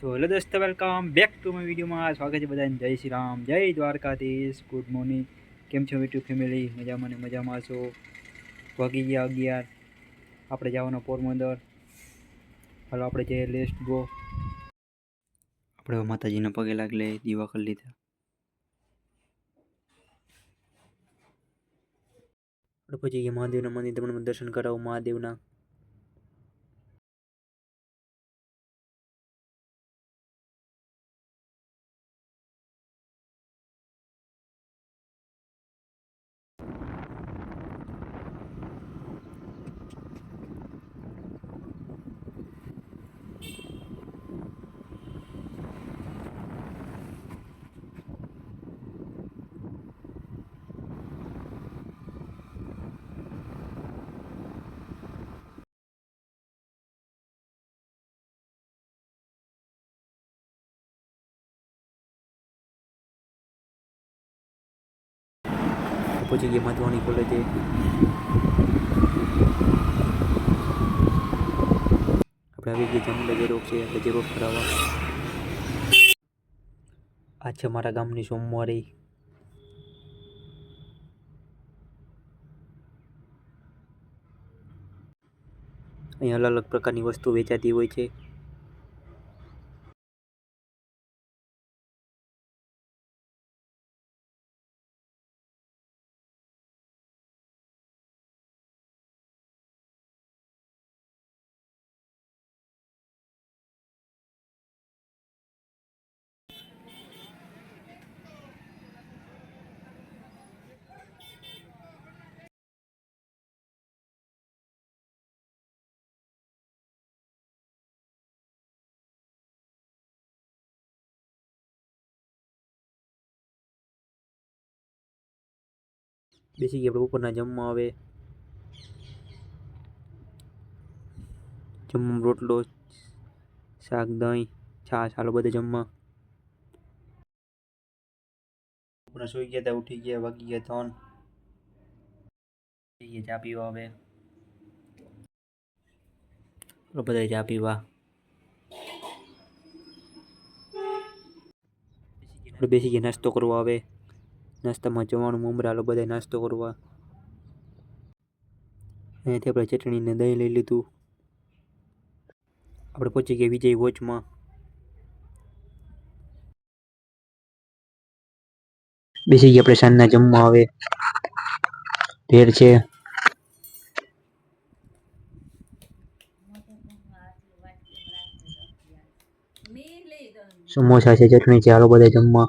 સો hello દોસ્તો welcome back to my વિડીયોમાં સ્વાગત છે બધાને. જય શ્રી રામ. જય દ્વારકાધીશ. ગુડ મોર્નિંગ કેમ છો યુટ્યુબ ફેમિલી મજામાં ને મજામાં છો? વાગી ગયા અગિયાર. આપણે જવાનો પોરબંદર. હાલો, આપણે જઈએ. લેસ્ટ ગો આપણે માતાજીના પગે લાગલે દીવા કરી લીધા. આપણે પછી મહાદેવના મંદિર. તમને દર્શન કરાવું મહાદેવના. પહોંચી ગયા કોલેજે આપણે આવી ગયા જમલે જેરોક છે એટલે જેરોક કરાવવા. આ છે મારા ગામની સોમવારી. અહીંયા અલગ અલગ પ્રકારની વસ્તુ વેચાતી હોય છે. બેસી ગયા, આપણે ઉપરના જમવા આવે. જમવા રોટલો, શાક, દહીં, છાશ, હાલો બધે જમવા. આપણે સુઈ ગયા હતા ઉઠી ગયા, વાગી ગયા ત્રણ. ગયા, ચા પીવા હવે બધા ચા પીવા. બેસી ગયા, નાસ્તો કરવા આવે. નાસ્તામાં જવાનું મમરાલો બધા નાસ્તો કરવા. અહીંયાથી આપણે ચટણીને દહીં લઈ લીધું. આપણે પહોંચી ગયા વિજય વોચમાં. બેસી ગયા આપણે સાંજના જમવા આવે ભેર છે. સમોસા છે, ચટણી છે હાલો બધા જમવા.